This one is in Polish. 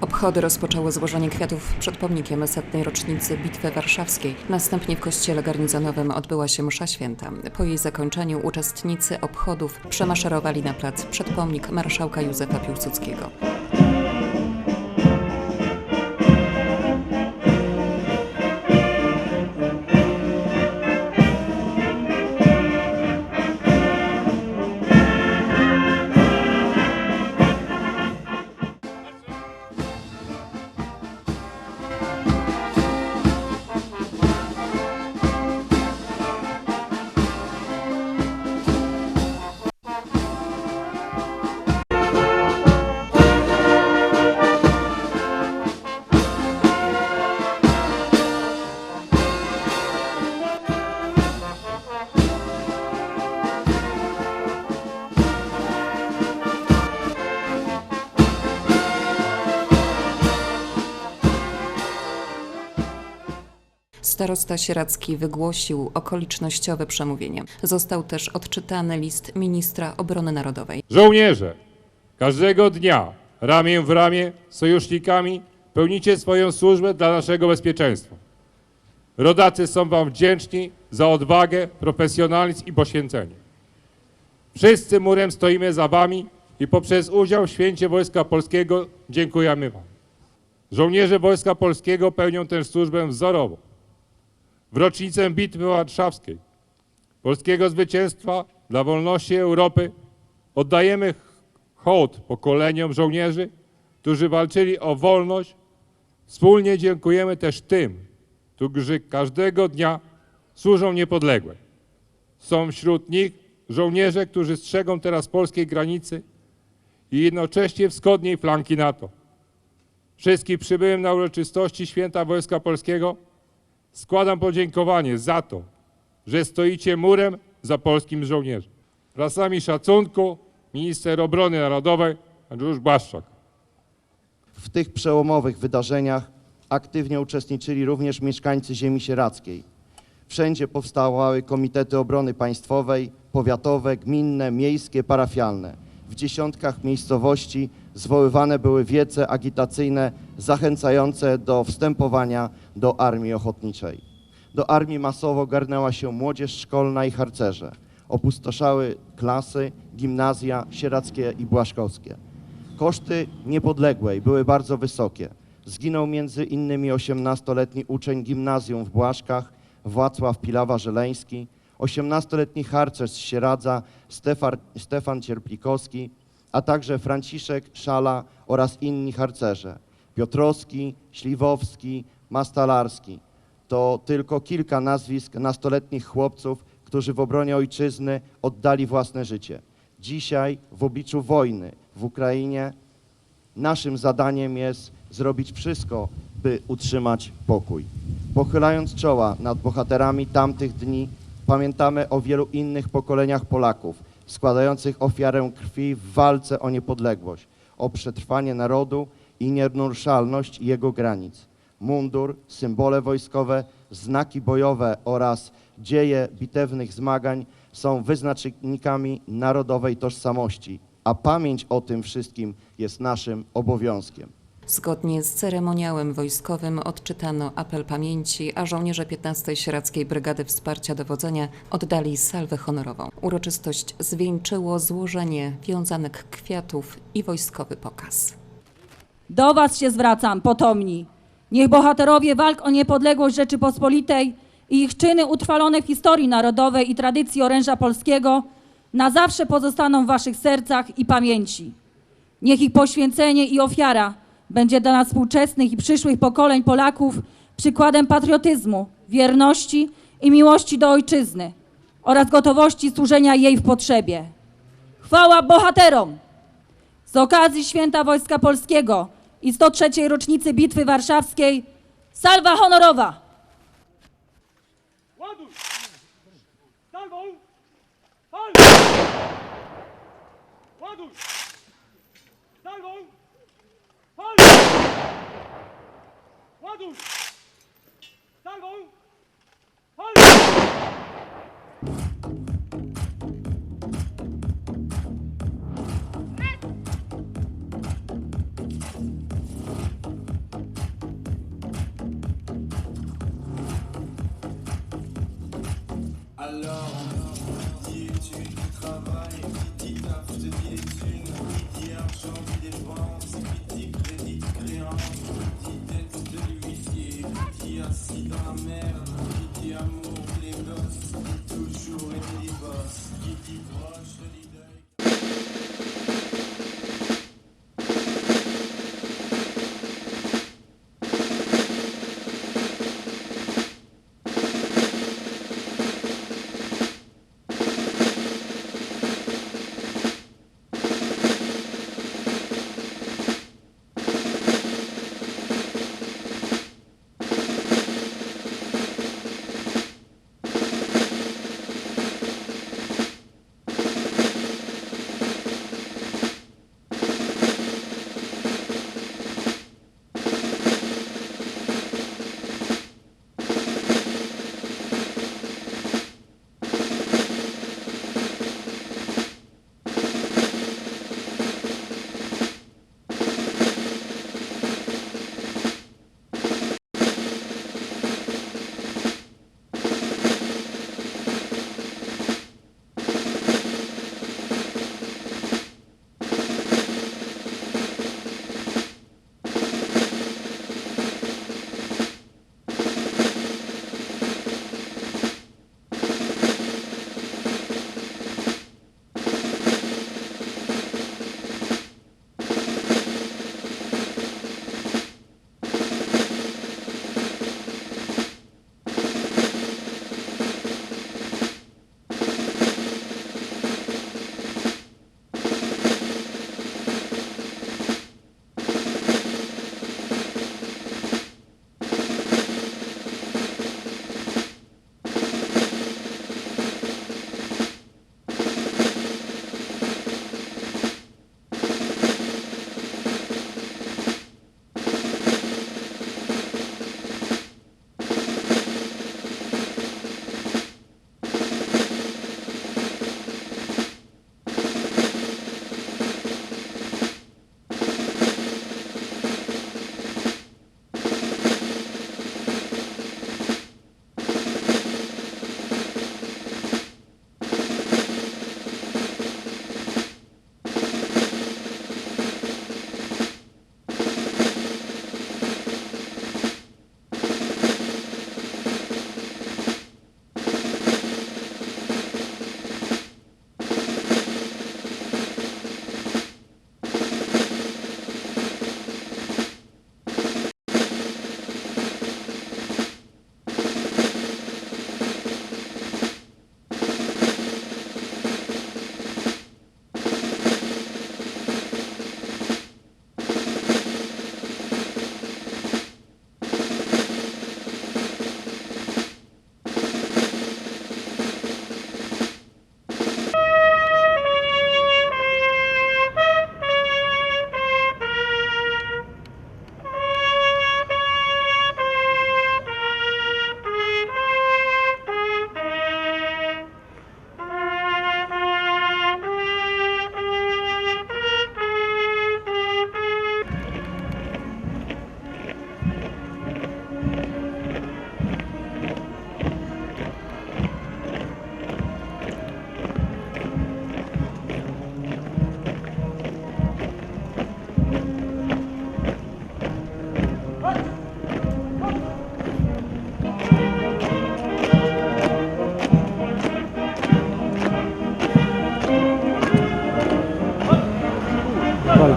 Obchody rozpoczęło złożenie kwiatów przed pomnikiem setnej rocznicy Bitwy Warszawskiej. Następnie w kościele garnizonowym odbyła się msza święta. Po jej zakończeniu uczestnicy obchodów przemaszerowali na plac przed pomnik marszałka Józefa Piłsudskiego. Starosta Sieradzki wygłosił okolicznościowe przemówienie. Został też odczytany list ministra obrony narodowej. Żołnierze, każdego dnia ramię w ramię z sojusznikami pełnicie swoją służbę dla naszego bezpieczeństwa. Rodacy są Wam wdzięczni za odwagę, profesjonalizm i poświęcenie. Wszyscy murem stoimy za Wami i poprzez udział w święcie Wojska Polskiego dziękujemy Wam. Żołnierze Wojska Polskiego pełnią tę służbę wzorowo. W rocznicę Bitwy Warszawskiej, polskiego zwycięstwa dla wolności Europy Oddajemy hołd pokoleniom żołnierzy, którzy walczyli o wolność. Wspólnie dziękujemy też tym, którzy każdego dnia służą niepodległej. Są wśród nich żołnierze, którzy strzegą teraz polskiej granicy i jednocześnie wschodniej flanki NATO. Wszystkim przybyłym na uroczystości Święta Wojska Polskiego składam podziękowanie za to, że stoicie murem za polskim żołnierzem. Wracami szacunku minister obrony narodowej Andrzej Błaszczak. W tych przełomowych wydarzeniach aktywnie uczestniczyli również mieszkańcy ziemi sieradzkiej. Wszędzie powstawały komitety obrony państwowej, powiatowe, gminne, miejskie, parafialne. W dziesiątkach miejscowości zwoływane były wiece agitacyjne zachęcające do wstępowania do armii ochotniczej. Do armii masowo garnęła się młodzież szkolna i harcerze. Opustoszały klasy, gimnazja sieradzkie i błaszkowskie. Koszty niepodległej były bardzo wysokie. Zginął między innymi 18-letni uczeń gimnazjum w Błaszkach, Władysław Pilawa-Żeleński, 18-letni harcerz z Sieradza, Stefan, Stefan Cierplikowski, a także Franciszek Szala oraz inni harcerze. Piotrowski, Śliwowski, Mastalarski. To tylko kilka nazwisk nastoletnich chłopców, którzy w obronie ojczyzny oddali własne życie. Dzisiaj, w obliczu wojny w Ukrainie, naszym zadaniem jest zrobić wszystko, by utrzymać pokój. Pochylając czoła nad bohaterami tamtych dni, pamiętamy o wielu innych pokoleniach Polaków, składających ofiarę krwi w walce o niepodległość, o przetrwanie narodu i nienaruszalność jego granic. Mundur, symbole wojskowe, znaki bojowe oraz dzieje bitewnych zmagań są wyznacznikami narodowej tożsamości, a pamięć o tym wszystkim jest naszym obowiązkiem. Zgodnie z ceremoniałem wojskowym odczytano apel pamięci, a żołnierze 15 Sieradzkiej Brygady Wsparcia Dowodzenia oddali salwę honorową. Uroczystość zwieńczyło złożenie wiązanek kwiatów i wojskowy pokaz. Do Was się zwracam, potomni. Niech bohaterowie walk o niepodległość Rzeczypospolitej i ich czyny utrwalone w historii narodowej i tradycji oręża polskiego na zawsze pozostaną w Waszych sercach i pamięci. Niech ich poświęcenie i ofiara będzie dla nas współczesnych i przyszłych pokoleń Polaków przykładem patriotyzmu, wierności i miłości do ojczyzny oraz gotowości służenia jej w potrzebie. Chwała bohaterom! Z okazji Święta Wojska Polskiego i 103. rocznicy Bitwy Warszawskiej salwa honorowa! Ładuj! Salwą! Fal! Ładuj! Salwą! Alors